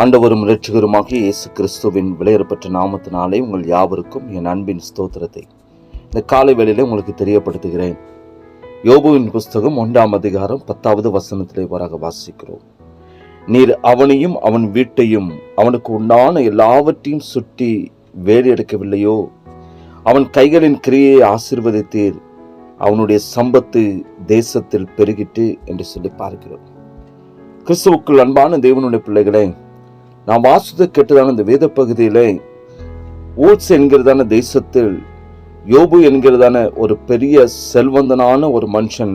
ஆண்டவரும் இரட்சகருமாக இயேசு கிறிஸ்துவின் விலையேறப்பட்ட நாமத்தினாலே உங்கள் யாவருக்கும் என் அன்பின் ஸ்தோத்திரத்தை. இந்த காலை வேளையில் உங்களுக்கு தெரியப்படுத்துகிறேன். யோபுவின் புஸ்தகம் ஒன்றாம் அதிகாரம் பத்தாவது வசனத்திலே வராக வாசிக்கிறோம். நீர் அவனையும் அவன் வீட்டையும் அவனுக்கு உண்டான எல்லாவற்றையும் சுட்டி வேலையெடுக்கவில்லையோ? அவன் கைகளின் கிரியை ஆசிர்வதித்தீர். அவனுடைய சம்பத்து தேசத்தில் பெருகிட்டு என்று சொல்லி பார்க்கிறோம். கிறிஸ்துவுக்குள் அன்பான தேவனுடைய பிள்ளைகளே நாம் வாசித்து கேட்டதான இந்த வேத பகுதியிலே ஊட்ஸ் என்கிறதான தேசத்தில் யோபு என்கிறதான ஒரு பெரிய செல்வந்தனான ஒரு மனுஷன்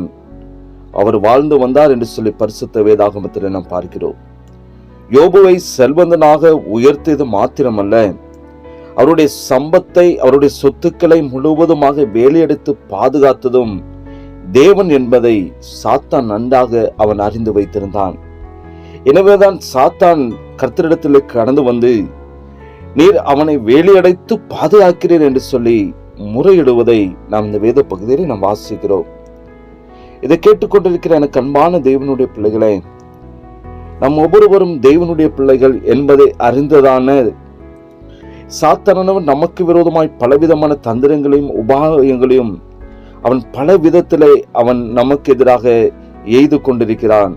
அவர் வாழ்ந்து வந்தார் என்று சொல்லி பரிசுத்த வேதாகமத்தில் நாம் பார்க்கிறோம். யோபுவை செல்வந்தனாக உயர்த்தியது மாத்திரமல்ல அவருடைய சம்பத்தை அவருடைய சொத்துக்களை முழுவதுமாக வேலையெடுத்து பாதுகாத்ததும் தேவன் என்பதை சாத்தான் நன்றாக அவன் அறிந்து வைத்திருந்தான். எனவேதான் சாத்தான் கர்த்தரிடத்தில் கடந்து வந்து நீர் அவனை வேலையடைத்து பாதுகாக்கிறீர் என்று சொல்லி முறையிடுவதை நாம் இந்த வேத பகுதியில் நாம் வாசிக்கிறோம். இதை கேட்டுக்கொண்டிருக்கிற எனக்கு அன்பான தேவனுடைய பிள்ளைகளே நம் ஒவ்வொருவரும் தேவனுடைய பிள்ளைகள் என்பதை அறிந்ததான சாத்தானவன் நமக்கு விரோதமாய் பலவிதமான தந்திரங்களையும் உபாயங்களையும் அவன் பல விதத்திலே அவன் நமக்கு எதிராக எய்து கொண்டிருக்கிறான்.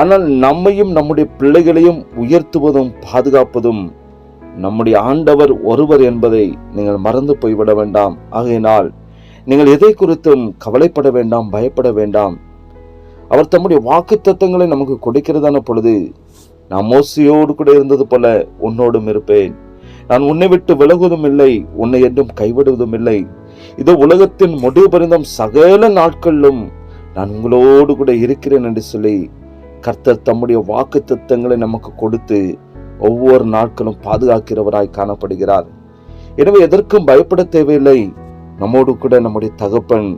ஆனால் நம்மையும் நம்முடைய பிள்ளைகளையும் உயர்த்துவதும் பாதுகாப்பதும் நம்முடைய ஆண்டவர் ஒருவர் என்பதை நீங்கள் மறந்து போய்விட வேண்டாம். ஆகையினால் நீங்கள் எதை குறித்தும் கவலைப்பட வேண்டாம் பயப்பட வேண்டாம். அவர் தம்முடைய வாக்கு தத்தங்களை நமக்கு கொடுக்கிறதான பொழுது நான் மோசியோடு கூட இருந்தது போல உன்னோடும் இருப்பேன். நான் உன்னை விட்டு விலகுவதும் இல்லை உன்னை என்றும் கைவிடுவதும் இல்லை. இது உலகத்தின் முடிவு பரிந்தம் சகல நாட்களிலும் நான் உங்களோடு கூட இருக்கிறேன் என்று சொல்லி கர்த்தர் தம்முடைய வாக்கு தத்தங்களை நமக்கு கொடுத்து ஒவ்வொரு நாட்களும் பாதுகாக்கிறவராய் காணப்படுகிறார். எனவே எதற்கும் பயப்பட தேவையில்லை. நம்மோடு கூட நம்முடைய தகப்பன்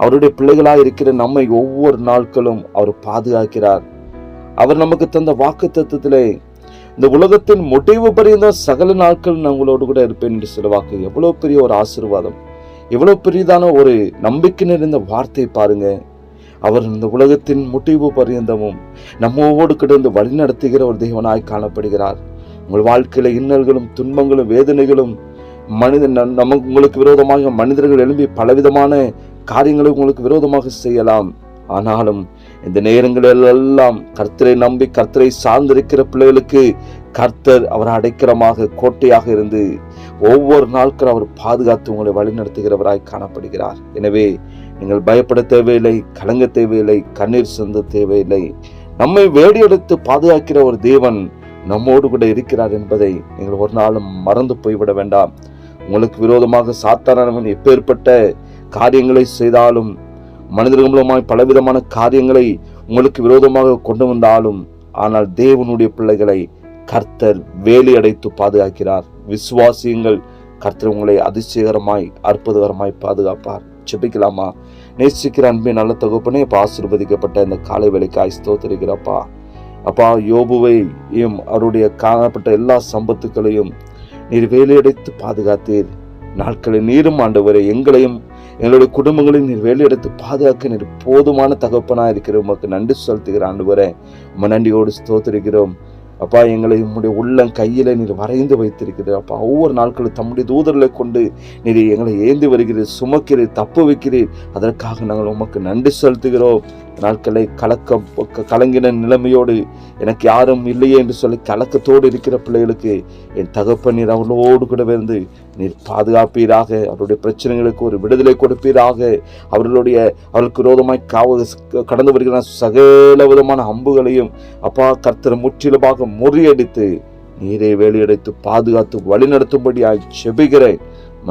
அவருடைய பிள்ளைகளாக இருக்கிற நம்மை ஒவ்வொரு நாட்களும் அவர் பாதுகாக்கிறார். அவர் நமக்கு தந்த வாக்கு தத்துவத்திலே இந்த உலகத்தின் முடிவு பரிந்த சகல நாட்கள் நான் உங்களோடு கூட இருப்பேன் என்று சில வாக்கு எவ்வளோ பெரிய ஒரு ஆசீர்வாதம். எவ்வளோ பெரியதான ஒரு நம்பிக்கை நிறைந்த வார்த்தை பாருங்கள் அவர் இந்த உலகத்தின் முடிவு பரியந்தமும் நம்மோடு கிடந்து வழிநடத்துகிற ஒரு தெய்வனாய் காணப்படுகிறார். உங்கள் வாழ்க்கையில இன்னல்களும் துன்பங்களும் வேதனைகளும் மனித நமக்கு உங்களுக்கு விரோதமாக மனிதர்கள் எழும்பி பலவிதமான காரியங்களை உங்களுக்கு விரோதமாக செய்யலாம். ஆனாலும் இந்த நேரங்களில் எல்லாம் கர்த்தரை நம்பி கர்த்தரை சார்ந்திருக்கிற பிள்ளைகளுக்கு கர்த்தர் அவர் அடைக்கலமாக கோட்டையாக இருந்து ஒவ்வொரு நாட்களும் அவர் பாதுகாத்து உங்களை வழிநடத்துகிறவராய் காணப்படுகிறார். எனவே நீங்கள் பயப்பட தேவையில்லை கலங்க தேவையில்லை கண்ணீர் சிந்த தேவையில்லை. நம்மை வேடியெடுத்து பாதுகாக்கிற ஒரு தேவன் நம்மோடு கூட இருக்கிறார் என்பதை நீங்கள் ஒரு நாளும் மறந்து போய்விட வேண்டாம். உங்களுக்கு விரோதமாக சாத்தானவன் எப்பேற்பட்ட காரியங்களை செய்தாலும் மனிதர்கள் மூலமாய் பலவிதமான காரியங்களை உங்களுக்கு விரோதமாக கொண்டு வந்தாலும் ஆனால் தேவனுடைய பிள்ளைகளை கர்த்தர் வேலி அடைத்து பாதுகாக்கிறார். விசுவாசியங்கள் கர்த்தர் உங்களை அதிசயகரமாய் அற்புதகரமாய் பாதுகாப்பார். செபிக்கலாமா நேசிக்கிற அன்பின் நல்ல தகுப்புனே இப்போ ஆசிர்வதிக்கப்பட்ட இந்த காலை வேலைக்காய் ஸ்தோத்திருக்கிறப்பா. அப்பா யோபுவையும் அவருடைய காணப்பட்ட எல்லா சம்பத்துக்களையும் நீர் வேலையடைத்து பாதுகாத்தீர். நாட்களில் நீரும் ஆண்டவரை எங்களையும் எங்களுடைய குடும்பங்களையும் நீர் வேலையெடுத்து பாதுகாக்க நீர் போதுமான தகப்பனாக இருக்கிற உமக்கு நன்றி செலுத்துகிற ஆண்டு வரை உம நன்றியோடு ஸ்தோத்திருக்கிறோம். அப்பா எங்களை உம்முடைய உள்ளம் கையில நீர் வரைந்து வைத்திருக்கிறீர் அப்பா ஒவ்வொரு நாட்களும் தம்முடைய தூதர்களை கொண்டு நீர் எங்களை ஏந்தி வருகிறீர் சுமக்கிறீர் தப்பு வைக்கிறீர். அதற்காக நாங்கள் உமக்கு நன்றி செலுத்துகிறோம். நாட்களை கலக்க கலங்கின நிலைமையோடு எனக்கு யாரும் இல்லையே என்று சொல்லி கலக்கத்தோடு இருக்கிற பிள்ளைகளுக்கு என் தகப்பன் நீர் அவர்களோடு கூட இருந்து நீர் பாதுகாப்பீராக அவருடைய பிரச்சனைகளுக்கு ஒரு விடுதலை கொடுப்பீராக அவர்களுடைய அவர்களுக்கு விரோதமாய் காவ கடந்து வருகிற சகல விதமான அம்புகளையும் அப்பா கர்த்தர் முற்றிலுமாக முறியடித்து நீரை வேலையடைத்து பாதுகாத்து வழிநடத்தும்படியாய் செபிகிறேன்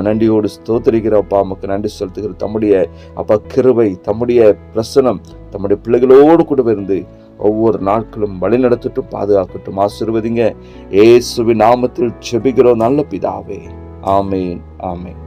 நன்றியோடு ஸ்தோத்தரிக்கிற அப்பா நமக்கு நன்றி செலுத்துகிற தம்முடைய அப்பா கிருவை தம்முடைய பிரசனம் தம்முடைய பிள்ளைகளோடு கூட இருந்து ஒவ்வொரு நாட்களும் வழி நடத்தட்டும் பாதுகாக்கட்டும். ஆசிர்வதிங்க. ஏசுவி நாமத்தில் செபிக்கிறோம். நல்ல பிதாவே. ஆமேன் ஆமேன்.